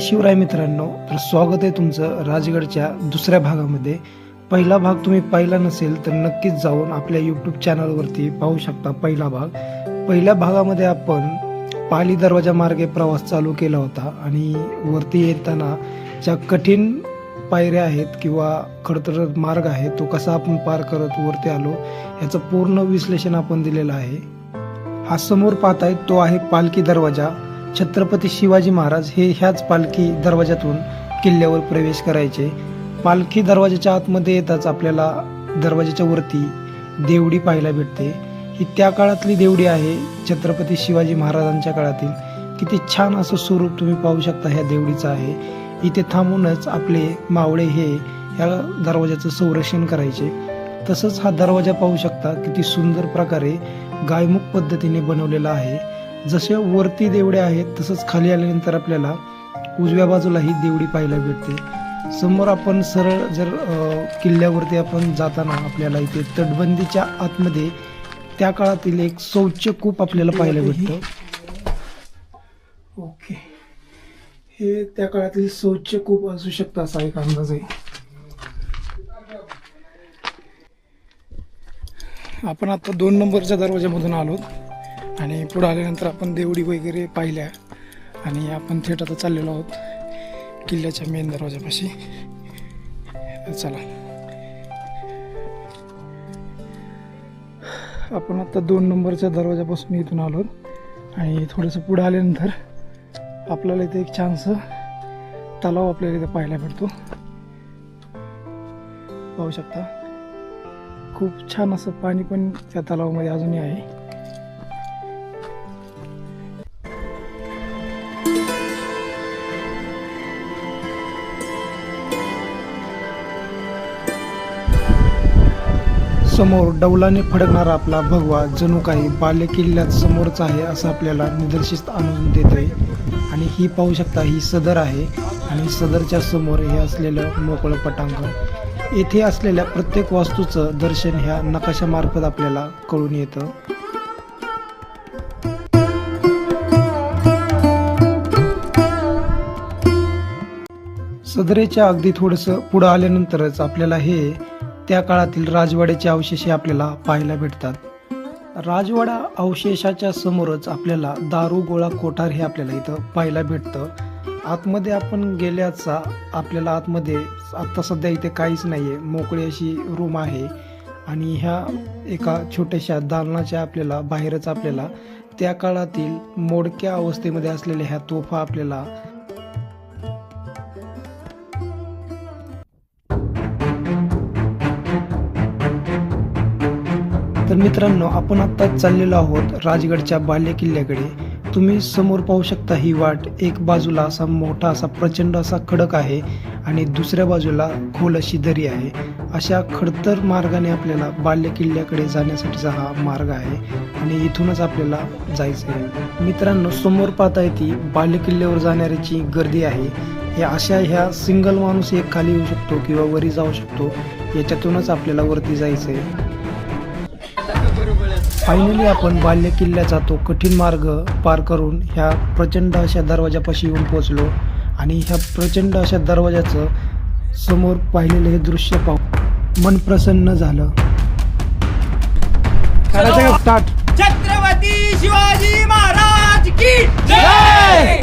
शिवराय मित्रांनो तर स्वागत आहे तुमचं राजगडच्या दुसऱ्या भागामध्ये. पहिला भाग तुम्ही पाहिला नसेल तर नक्कीच जाऊन आपल्या यूट्यूब चॅनलवरती पाहू शकता पहिला भाग. पहिल्या भागामध्ये आपण पाली दरवाजा मार्गे प्रवास चालू केला होता आणि वरती येताना ज्या कठीण पायऱ्या आहेत किंवा खडतर मार्ग आहे तो कसा आपण पार करत वरती आलो याचं पूर्ण विश्लेषण आपण दिलेलं आहे. हा समोर पाहताय तो आहे पालखी दरवाजा. छत्रपती शिवाजी महाराज हे ह्याच पालखी दरवाजातून किल्ल्यावर प्रवेश करायचे. पालखी दरवाजाच्या आतमध्ये येताच आपल्याला दरवाजाच्या वरती देवडी पाहायला भेटते. ही त्या काळातली देवडी आहे छत्रपती शिवाजी महाराजांच्या काळातील. किती छान असं स्वरूप तुम्ही पाहू शकता ह्या देवडीचं आहे. इथे थांबूनच आपले मावळे हे ह्या दरवाजाचं संरक्षण करायचे. तसंच हा दरवाजा पाहू शकता किती सुंदर प्रकारे गायमुख पद्धतीने बनवलेला आहे. जसे वरती देवडे आहेत तसंच खाली आल्यानंतर आपल्याला उजव्या बाजूला ही देवडी पाहायला भेटते. समोर आपण सरळ जर किल्ल्यावरती आपण जाताना आपल्याला इथे तटबंदीच्या आतमध्ये त्या काळातील एक शौच कूप आपल्याला पाहायला भेटतं. ओके. हे त्या काळातील शौच कूप असू शकतं असा एक अंदाज आहे. आपण आता दोन नंबरच्या दरवाजामधून आलो. आणि पुढं आल्यानंतर आपण देवडी वगैरे पाहिल्या आणि आपण थेट आता चाललेलो आहोत. किल्ल्याच्या मेन दरवाजापाशी. चला. आपण आता दोन नंबरच्या दरवाजापासून इथून आलो आणि थोडंसं पुढं आल्यानंतर आपल्याला इथे एक छानसं तलाव आपल्याला इथे पाहायला भेटतो. पाहू शकता. खूप छान असं पाणी पण त्या तलावामध्ये अजूनही आहे. समोर डौलाने फडकणारा आपला भगवा जणू काही बालेकिल्ल्यात समोरच आहे असं आपल्याला निदर्शित आणून देतोय. आणि ही पाहू शकता ही सदर आहे. आणि सदरच्या समोर हे असलेलं मोकळं पटांगण येथे असलेल्या प्रत्येक वास्तूचं दर्शन ह्या नकाशामार्फत आपल्याला कळून येतं. सदरेच्या अगदी थोडंसं पुढं आल्यानंतरच आपल्याला हे त्या काळातील राजवाड्याचे अवशेष आपल्याला पाहायला भेटतात. राजवाडा अवशेषाच्या समोरच आपल्याला दारू गोळा कोठार हे आपल्याला इथं पाहायला भेटतं. आतमध्ये आपण गेल्याचा आपल्याला आतमध्ये आता सध्या इथे काहीच नाही आहे मोकळी अशी रूम आहे. आणि ह्या एका छोट्याशा दालनाच्या आपल्याला बाहेरच आपल्याला त्या काळातील मोडक्या अवस्थेमध्ये असलेल्या ह्या तोफा आपल्याला तर मित्रांनो आपण आत्ताच चाललेलो आहोत राजगडच्या बाल्य किल्ल्याकडे तुम्ही समोर पाहू शकता ही वाट. एक बाजूला असा मोठा असा प्रचंड असा खडक आहे आणि दुसऱ्या बाजूला खोल अशी दरी आहे. अशा खडतर मार्गाने आपल्याला बाल्य किल्ल्याकडे जाण्यासाठीचा हा मार्ग आहे आणि इथूनच आपल्याला जायचं आहे मित्रांनो समोर पाहता येते बाल्य किल्ल्यावर जाणाऱ्याची गर्दी आहे. हे अशा ह्या सिंगल माणूस एक खाली येऊ शकतो किंवा वरी जाऊ शकतो. याच्यातूनच आपल्याला वरती जायचं आहे फायनली आपण बाल्य किल्ल्याचा तो कठीण मार्ग पार करून ह्या प्रचंड अशा दरवाजापाशी येऊन पोहोचलो आणि ह्या प्रचंड अशा दरवाजाचं समोर पाहिलेलं हे दृश्य पाहून मन प्रसन्न झालं. स्टार्ट छत्रपती शिवाजी महाराज की जय!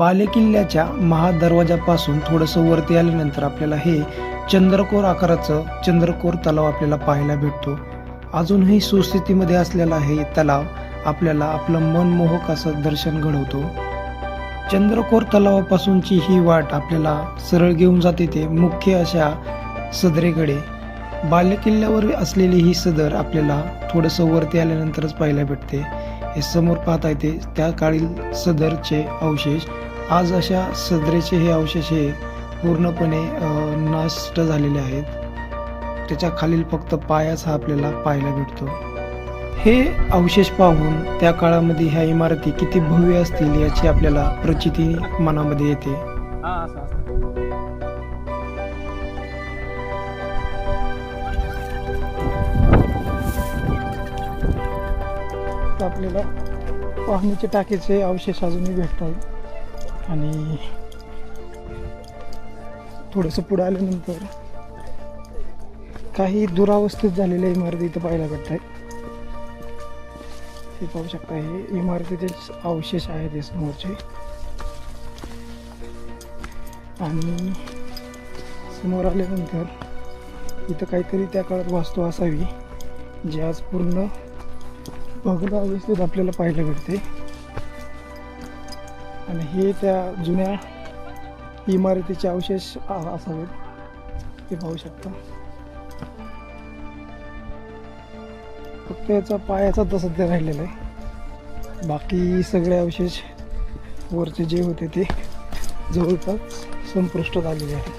बालेकिल्ल्याच्या महादरवाजापासून थोडंसं वरती आल्यानंतर आपल्याला हे चंद्रकोर आकाराचं चंद्रकोर तलाव आपल्याला पाहायला भेटतो. अजूनही सुस्थितीमध्ये असलेला हे तलाव आपल्याला आपलं मनमोहक असं दर्शन घडवतो. चंद्रकोर तलावापासूनची ही वाट आपल्याला सरळ घेऊन जाते ते मुख्य अशा सदरेकडे. बालेकिल्ल्यावर असलेली ही सदर आपल्याला थोडंसं वरती आल्यानंतरच पाहायला भेटते. हे समोर पाहता येते त्या काळील सदरचे अवशेष. आज अशा सदरेचे हे अवशेष हे पूर्णपणे नष्ट झालेले आहेत. त्याच्या खालील फक्त पायाच हा आपल्याला पाहायला भेटतो. हे अवशेष पाहून त्या काळामध्ये ह्या इमारती किती भव्य असतील याची आपल्याला प्रचिती मनामध्ये येते. आपल्याला पाहण्याचे टाकीचे अवशेष अजूनही भेटत आहेत आणि थोडंसं पुढं आल्यानंतर काही दुरावस्थित झालेल्या इमारती इथं पाहायला भेटत आहेत हे पाहू शकता हे इमारतीचे अवशेष आहेत हे समोरचे. आणि समोर आल्यानंतर इथं काहीतरी त्या काळात वास्तू असावी जी आज पूर्ण भग्न अवस्थेत आपल्याला पाहायला भेटते. आणि हे त्या जुन्या इमारतीचे अवशेष असावेत. ते पाहू शकता. फक्त याचा पायाचा तर सध्या राहिलेला आहे. बाकी सगळे अवशेष वरचे जे होते ते जवळपास संपृष्टात आलेले आहेत.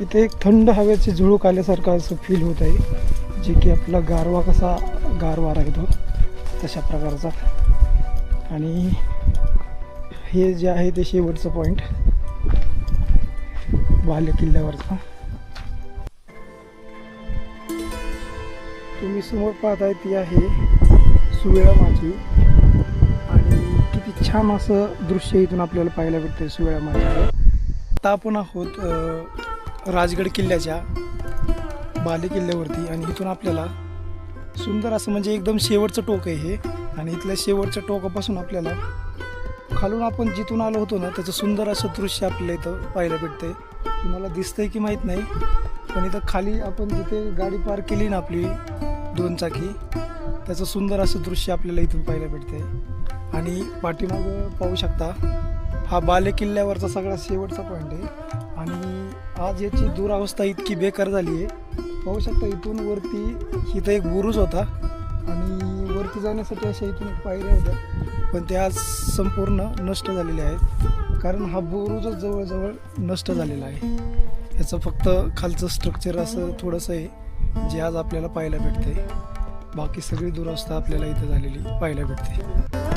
इथे एक थंड हवेचे झुळूक आल्यासारखं असं फील होत आहे जे की आपला गारवा कसा गारवा राहतो. तशा प्रकारचा. आणि हे जे आहे ते शेवटचं पॉईंट बाले किल्ल्यावरचा. तुम्ही समोर पाहताय ती आहे सुवेळा माझी आणि किती छान असं दृश्य इथून आपल्याला पाहायला भेटतं सुवेळा माझी आता आपण आहोत राजगड किल्ल्याच्या बाले किल्ल्यावरती. आणि इथून आपल्याला सुंदर असं म्हणजे एकदम शेवटचं टोक आहे हे. आणि इथल्या शेवटच्या टोकापासून आपल्याला खालून आपण जिथून आलो होतो ना त्याचं सुंदर असं दृश्य आपल्याला इथं पाहायला भेटतंय. तुम्हाला दिसतंय की माहीत नाही पण इथं खाली आपण जिथे गाडी पार्क केली ना आपली दोन चाकी त्याचं सुंदर असं दृश्य आपल्याला इथून पाहायला भेटतंय. आणि पाठीमागं पाहू शकता हा बाले किल्ल्यावरचा सगळा शेवटचा पॉईंट आहे. आणि आज याची दुरावस्था इतकी बेकार झाली आहे पाहू शकता इथून वरती इथं एक बुरुज होता. आणि वरती जाण्यासाठी अशा इथून पायऱ्या होत्या. पण त्या आज संपूर्ण नष्ट झालेल्या आहेत. कारण हा बुरुजच जवळजवळ नष्ट झालेला आहे. याचं फक्त खालचं स्ट्रक्चर असं थोडंसं आहे जे आज आपल्याला पाहायला भेटते बाकी सगळी दुरावस्था आपल्याला इथं झालेली पाहायला भेटते.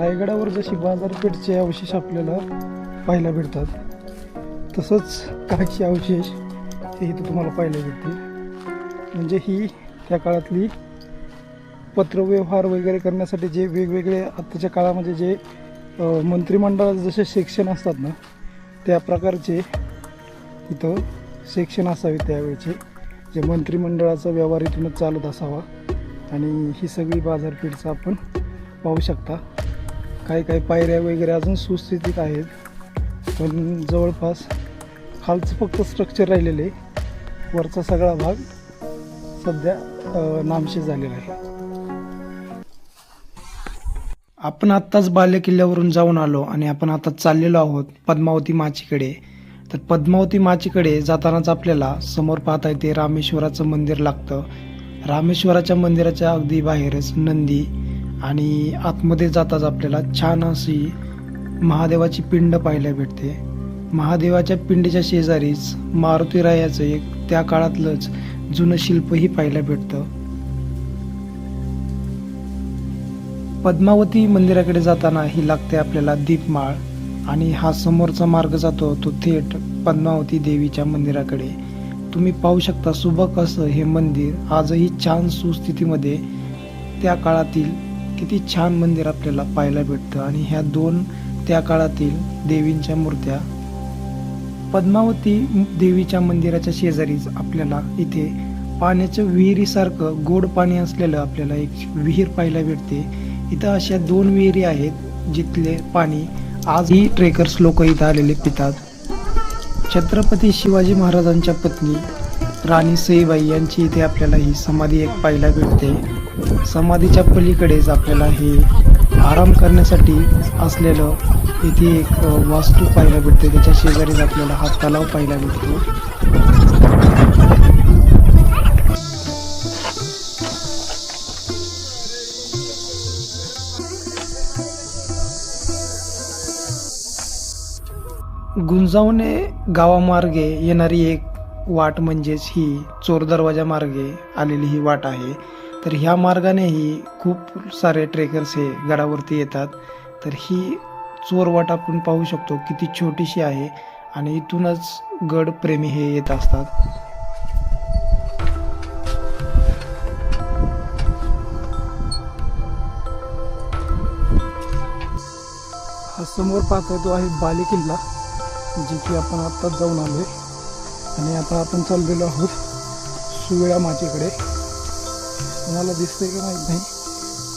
रायगडावर जशी बाजारपेठचे अवशेष आपल्याला पाहायला भेटतात तसंच काही अवशेष हे इथं तुम्हाला पाहायला भेटतील. म्हणजे ही त्या काळातली पत्रव्यवहार वगैरे करण्यासाठी जे वेगवेगळे आत्ताच्या काळामध्ये जे मंत्रिमंडळाचं मंत्रिमंडळात जसे सेक्शन असतात ना त्या प्रकारचे इथं सेक्शन असावे त्यावेळेचे. जे मंत्रिमंडळाचा व्यवहार इथूनच चालत असावा आणि ही सगळी बाजारपेठचं आपण पाहू शकता. काही काही पायऱ्या वगैरे अजून सुस्थितीत आहेत. पण जवळपास खालचं फक्त स्ट्रक्चर राहिलेलं आहे. वरचा सगळा भाग सध्या नामशी झालेला आहे. आपण आत्ताच बाल्य किल्ल्यावरून जाऊन आलो आणि आपण आता चाललेलो आहोत पद्मावती माचीकडे. तर पद्मावती माचीकडे जातानाच आपल्याला समोर पाहता येते रामेश्वराचं मंदिर लागतं. रामेश्वराच्या मंदिराच्या अगदी बाहेरच नंदी आणि आतमध्ये जाताच आपल्याला छान अशी महादेवाची पिंड पाहायला भेटते. महादेवाच्या पिंडीच्या शेजारीच मारुतीरायाचं एक त्या काळातलंच जुनं शिल्पही पाहायला भेटतं. पद्मावती मंदिराकडे जाताना ही लागते आपल्याला दीपमाळ आणि हा समोरचा मार्ग जातो तो थेट पद्मावती देवीच्या मंदिराकडे. तुम्ही पाहू शकता सुबक असं हे मंदिर आजही छान सुस्थितीमध्ये त्या काळातील किती छान मंदिर आपल्याला पाहायला भेटतं. आणि ह्या दोन त्या काळातील देवींच्या मूर्त्या पद्मावती देवीच्या मंदिराच्या शेजारीच आपल्याला इथे पाण्याचं विहिरीसारखं गोड पाणी असलेलं आपल्याला एक विहीर पाहायला भेटते. इथं अशा दोन विहिरी आहेत जिथले पाणी आजही ट्रेकर्स लोक इथं आलेले पितात. छत्रपती शिवाजी महाराजांच्या पत्नी राणी सईबाई यांची इथे आपल्याला ही समाधी एक पाहायला भेटते. समाधीच्या पलीकडेच आपल्याला हे आराम करण्यासाठी असलेलं इथे एक वास्तू पाहायला भेटते. त्याच्या शेजारीच आपल्याला हा तलाव पाहायला भेटतो. गुंजावणे गावामार्गे येणारी एक वाट म्हणजेच ही चोर दरवाजा मार्गे आलेली ही वाट आहे. तर ह्या मार्गानेही खूप सारे ट्रेकर्स हे गडावरती येतात. तर ही चोरवाट आपण पाहू शकतो किती छोटीशी आहे आणि इथूनच गड प्रेमी हे येत असतात. हा समोर पाहतोय तो आहे बाले किल्ला जे की आपण आत्ताच जाऊन आलोय. आणि आता आपण चाललेलो आहोत सुवेळा माचीकडे. तुम्हाला दिसतंय का माहीत नाही.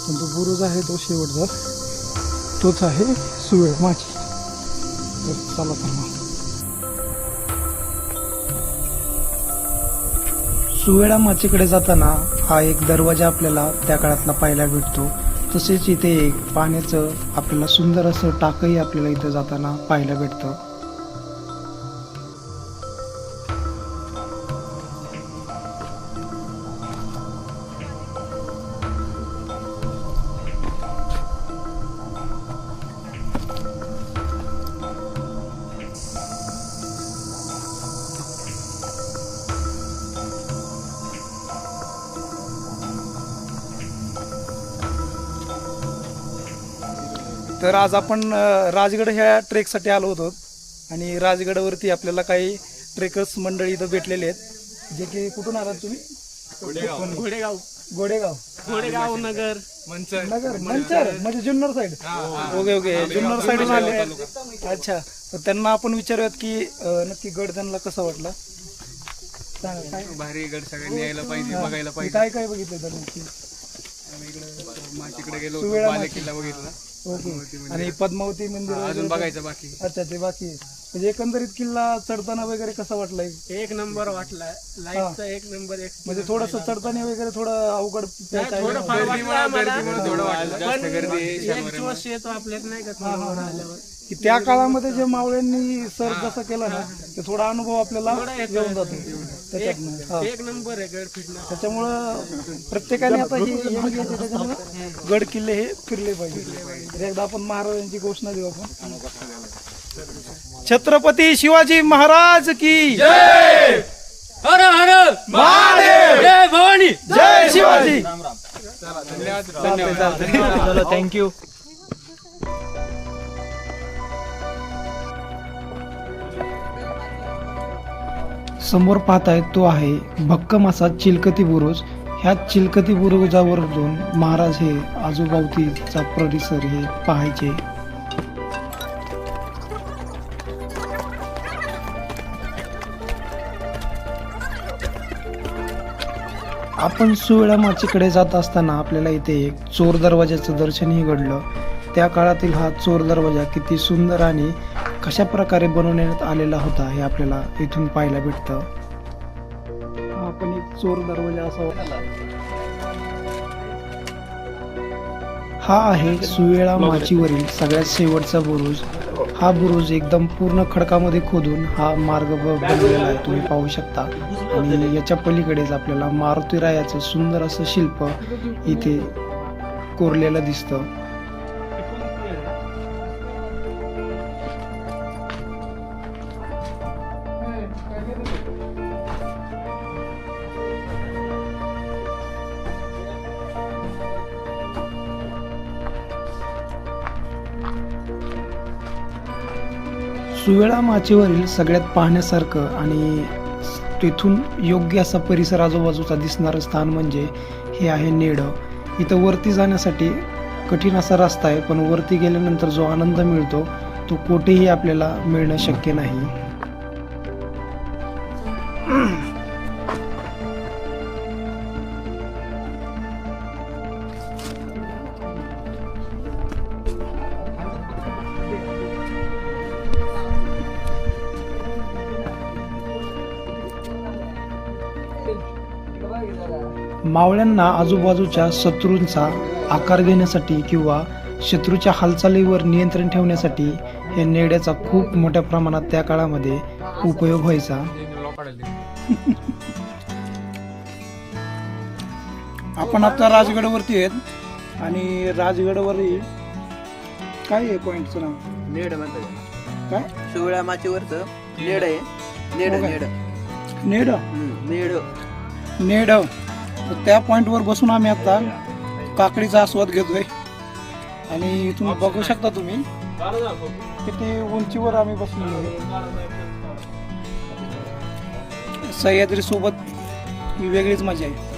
पण तो बुरुज आहे तो शेवटचा. तोच आहे सुवेळ माची. तर चला तर मग. सुवेळा माचीकडे जाताना हा एक दरवाजा आपल्याला त्या काळातला पाहायला भेटतो. तसेच इथे एक पाण्याचं आपल्याला सुंदर असं टाकही आपल्याला इथं जाताना पाहायला भेटतं. तर आज आपण राजगड ह्या ट्रेकसाठी आलो होतो आणि राजगडावरती आपल्याला काही ट्रेकर्स मंडळी इथं भेटलेले आहेत. जे की कुठून आलात तुम्ही? घोडेगाव. गोडेगाव घोडेगाव. नगर. नगर मंचर म्हणजे Junnar side okay okay. Junnar साईडून आले. अच्छा. तर त्यांना आपण विचारूयात की नक्की गड त्यांना कसा वाटला? भारी गड सगळ्यांनी यायला पाहिजे बघायला पाहिजे. काय काय बघितलं तर नक्की? आम्ही इकडे गेलो बाले. किल्ला बघितला. ओके. आणि पद्मावती मंदिर अजून बघायचं बाकी. अच्छा ते बाकी आहे. म्हणजे एकंदरीत किल्ला चढताना वगैरे कसा वाटलाय? एक नंबर वाटला. लाईटचा एक नंबर एक म्हणजे थोडस चढताना वगैरे थोडं अवघड. थोडं फार वाटलं आम्हाला. एक येतो आपल्यात नाही का थोडं आल्यावर की त्या काळामध्ये जे मावळ्यांनी सर जसं केलं ना ते थोडा अनुभव आपल्याला येऊन जातो. त्याच्यातनं हा. एक नंबर आहे गड फिटणं त्याच्यामुळं प्रत्येकाने आता हे आहे त्याच्यामुळं गड किल्ले हे फिरले पाहिजे. तर एकदा आपण महाराजांची घोषणा देऊ आपण. छत्रपती शिवाजी महाराज की हर हर महादेव! जय भवानी! जय शिवाजी! धन्यवाद थँक्यू समोर पाहताय तो आहे भक्कम असा चिलकती बुरुज. ह्या चिलकती बुरुजावरून महाराज हे आजूबावतीचा परिसर हे पाहायचे. आपण सुवेळा माचीकडे जात असताना आपल्याला इथे एक चोर दरवाजाचं दर्शनही घडलं. त्या काळातील हा चोर दरवाजा किती सुंदर आणि कशा प्रकारे बनवण्यात आलेला होता हे आपल्याला इथून पाहायला भेटतं. आपण एक चोर दरवाजा असा हा आहे सुवेळा माचीवरील सगळ्यात शेवटचा बुरुज. हा बुरुज एकदम पूर्ण खडकामध्ये खोदून हा मार्ग बनलेला आहे. तुम्ही पाहू शकता. आणि याच्या पलीकडेच आपल्याला मारुतीरायाचं सुंदर असं शिल्प इथे कोरलेलं दिसतं. सुवेळा माचीवरील सगळ्यात पाहण्यासारखं आणि तेथून योग्य असा परिसर आजूबाजूचा दिसणारं स्थान म्हणजे हे आहे नेडं. इथं वरती जाण्यासाठी कठीण असा रस्ता आहे पण वरती गेल्यानंतर जो आनंद मिळतो तो कुठेही आपल्याला मिळणं शक्य नाही. मावळ्यांना आजूबाजूच्या शत्रूंचा आकार घेण्यासाठी किंवा शत्रूच्या हालचालीवर नियंत्रण ठेवण्यासाठी या नेड्याचा खूप मोठ्या प्रमाणात त्या काळामध्ये उपयोग व्हायचा. आपण आता राजगडावरती आहेत आणि राजगडावरही काय आहे पॉईंटचं नाव? नेड म्हणतात काय? शिवळ्या माचीवरचं नेड आहे. नेड हो? नेड. नेड? नेड. नेड. तर त्या पॉईंटवर बसून आम्ही आता काकडीचा आस्वाद घेतोय. आणि इथून बघू शकता तुम्ही किती उंचीवर आम्ही बसलो सह्याद्री सोबत ही वेगळीच मजा आहे.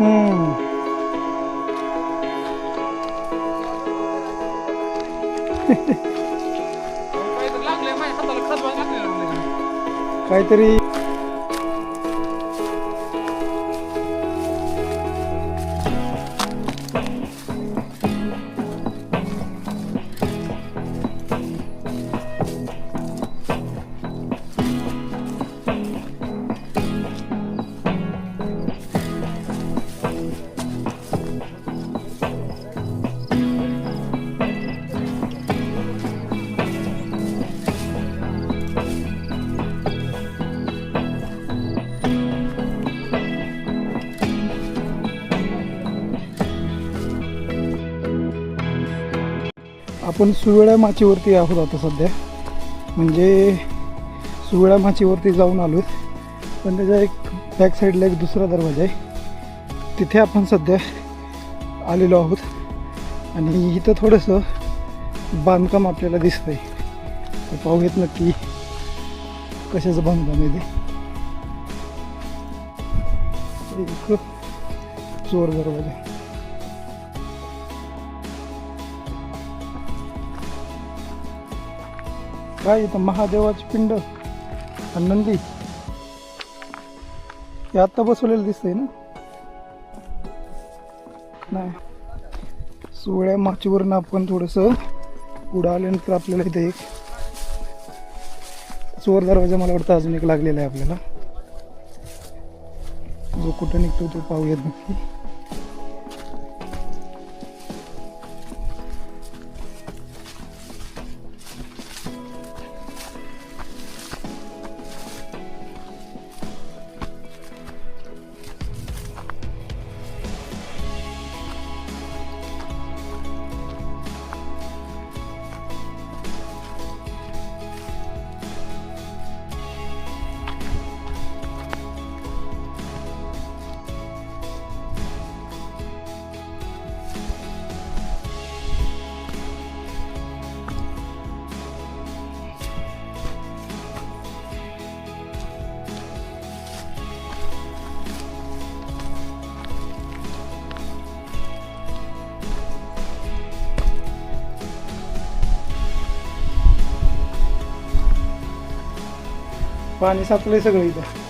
हम्म. काहीतरी आपण सुवेळ्या माचीवरती आहोत आता सध्या. म्हणजे सुवेळ्या माचीवरती जाऊन आलो पण त्याच्या एक बॅक साईडला एक दुसरा दरवाजा आहे. तिथे आपण सध्या आलेलो आहोत. आणि इथं थोडंसं बांधकाम आपल्याला दिसतंय. तर पाहूयात नक्की कशाचं बांधकाम आहे ते. एक चोर दरवाजा काय इथं महादेवाची पिंड आणि नंदी. हे आत्ता बसवलेलं दिसतंय ना? नाही. सोळ्या माचीवरून आपण थोडंसं पुढं आल्यानंतर आपल्याला इथे एक चोर दरवाजा मला वाटतं अजून एक लागलेला आहे आपल्याला. जो कुठं निघतो तो पाहूयात नक्की. पाणी साचलंय सगळं इथं.